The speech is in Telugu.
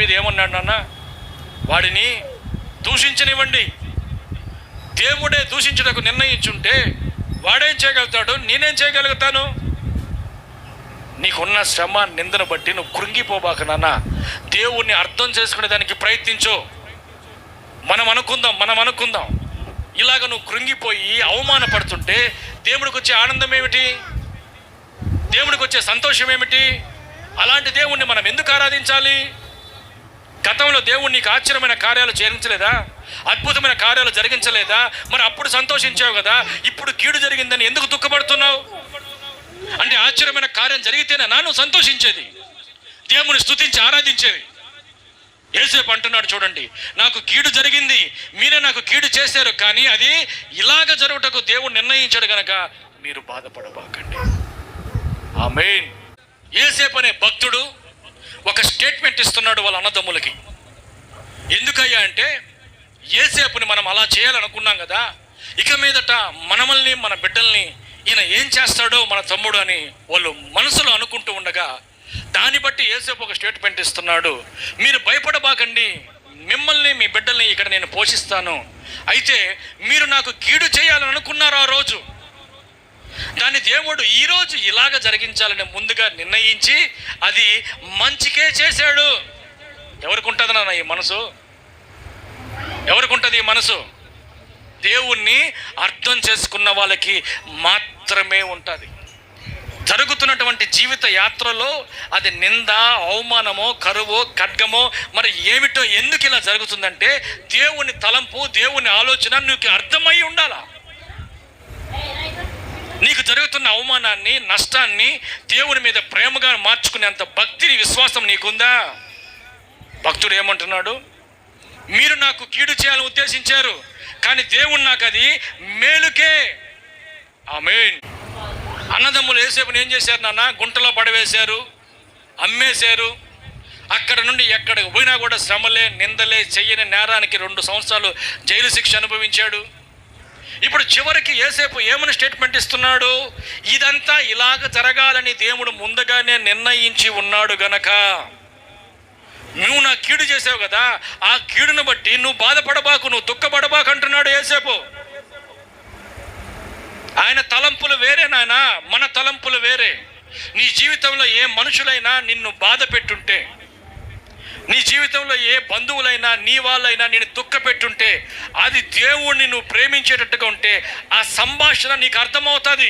దావీది ఏమన్నాడు నాన్న? వాడిని దూషించనివ్వండి. దేవుడే దూషించుటకు నిర్ణయించుంటే వాడేం చేయగలుగుతాడు? నేనేం చేయగలుగుతాను? నీకున్న శ్రమ నిందను బట్టి నువ్వు కృంగిపోబాక నాన్న. దేవుణ్ణి అర్థం చేసుకునే దానికి ప్రయత్నించు. మనం అనుకుందాం మనం అనుకుందాం. ఇలాగ నువ్వు కృంగిపోయి అవమానపడుతుంటే దేవుడికి వచ్చే ఆనందం ఏమిటి? దేవుడికి వచ్చే సంతోషం ఏమిటి? అలాంటి దేవుణ్ణి మనం ఎందుకు ఆరాధించాలి? గతంలో దేవుడు నీకు ఆశ్చర్యమైన కార్యాలు చేయించలేదా? అద్భుతమైన కార్యాలు జరిగించలేదా? మరి అప్పుడు సంతోషించావు కదా? ఇప్పుడు కీడు జరిగిందని ఎందుకు దుఃఖపడుతున్నావు? అంటే ఆశ్చర్యమైన కార్యం జరిగితేనే నాను సంతోషించేది. దేవుని స్థుతించి ఆరాధించేది. ఏసేపు అంటున్నాడు చూడండి నాకు కీడు జరిగింది మీరే నాకు కీడు చేశారు కానీ అది ఇలాగ జరుగుటకు దేవుడు నిర్ణయించాడు గనక మీరు బాధపడబాకండి. ఆమేన్. ఏసేపు అనే భక్తుడు ఒక స్టేట్మెంట్ ఇస్తున్నాడు వాళ్ళ అన్నదమ్ములకి. ఎందుకయ్యా అంటే ఏసేపుని మనం అలా చేయాలనుకున్నాం కదా ఇక మీదట మనమల్ని మన బిడ్డల్ని ఈయన ఏం చేస్తాడో మన తమ్ముడు అని వాళ్ళు మనసులో అనుకుంటూ ఉండగా దాన్ని బట్టి ఏసేపు ఒక స్టేట్మెంట్ ఇస్తున్నాడు. మీరు భయపడబాకండి మిమ్మల్ని మీ బిడ్డల్ని ఇక్కడ నేను పోషిస్తాను. అయితే మీరు నాకు కీడు చేయాలని అనుకున్నారు ఆ రోజు? దాన్ని దేవుడు ఈరోజు ఇలాగ జరిగించాలని ముందుగా నిర్ణయించి అది మంచికే చేశాడు. ఎవరికి ఉంటుంది నాన్న ఈ మనసు? ఎవరికి ఉంటుంది ఈ మనసు? దేవుణ్ణి అర్థం చేసుకున్న వాళ్ళకి మాత్రమే ఉంటుంది. జరుగుతున్నటువంటి జీవిత యాత్రలో అది నింద అవమానమో కరువో ఖడ్గమో మరి ఏమిటో ఎందుకు ఇలా జరుగుతుందంటే దేవుని తలంపు దేవుని ఆలోచన నీకు అర్థమై ఉండాలా? జరుగుతున్న అవమానాన్ని నష్టాన్ని దేవుని మీద ప్రేమగా మార్చుకునేంత భక్తిని విశ్వాసం నీకుందా? భక్తుడు ఏమంటున్నాడు? మీరు నాకు కీడు చేయాలని ఉద్దేశించారు కానీ దేవుడు నాకు అది మేలుకే. ఆమెన్. అన్నదమ్ములు ఏసేపుని ఏం చేశారు నాన్న? గుంటలో పడవేశారు అమ్మేశారు. అక్కడ నుండి ఎక్కడికి పోయినా కూడా శ్రమలే నిందలే చెయ్యని నేరానికి రెండు సంవత్సరాలు జైలు శిక్ష అనుభవించాడు. ఇప్పుడు చివరికి ఏసేపు ఏమని స్టేట్మెంట్ ఇస్తున్నాడు? ఇదంతా ఇలాగ జరగాలని దేవుడు ముందుగానే నిర్ణయించి ఉన్నాడు గనక. నువ్వు నా కీడు చేసావు కదా ఆ కీడును బట్టి నువ్వు బాధపడబాకు నువ్వు దుఃఖపడబాకు అంటున్నాడు ఏసేపు ఆయన తలంపులు వేరే నాయన మన తలంపులు వేరే. నీ జీవితంలో ఏ మనుషులైనా నిన్ను బాధ పెట్టుంటే నీ జీవితంలో ఏ బంధువులైనా నీ వాళ్ళైనా నేను దుఃఖపెట్టుంటే అది దేవుణ్ణి నువ్వు ప్రేమించేటట్టుగా ఉంటే ఆ సంభాషణ నీకు అర్థమవుతుంది.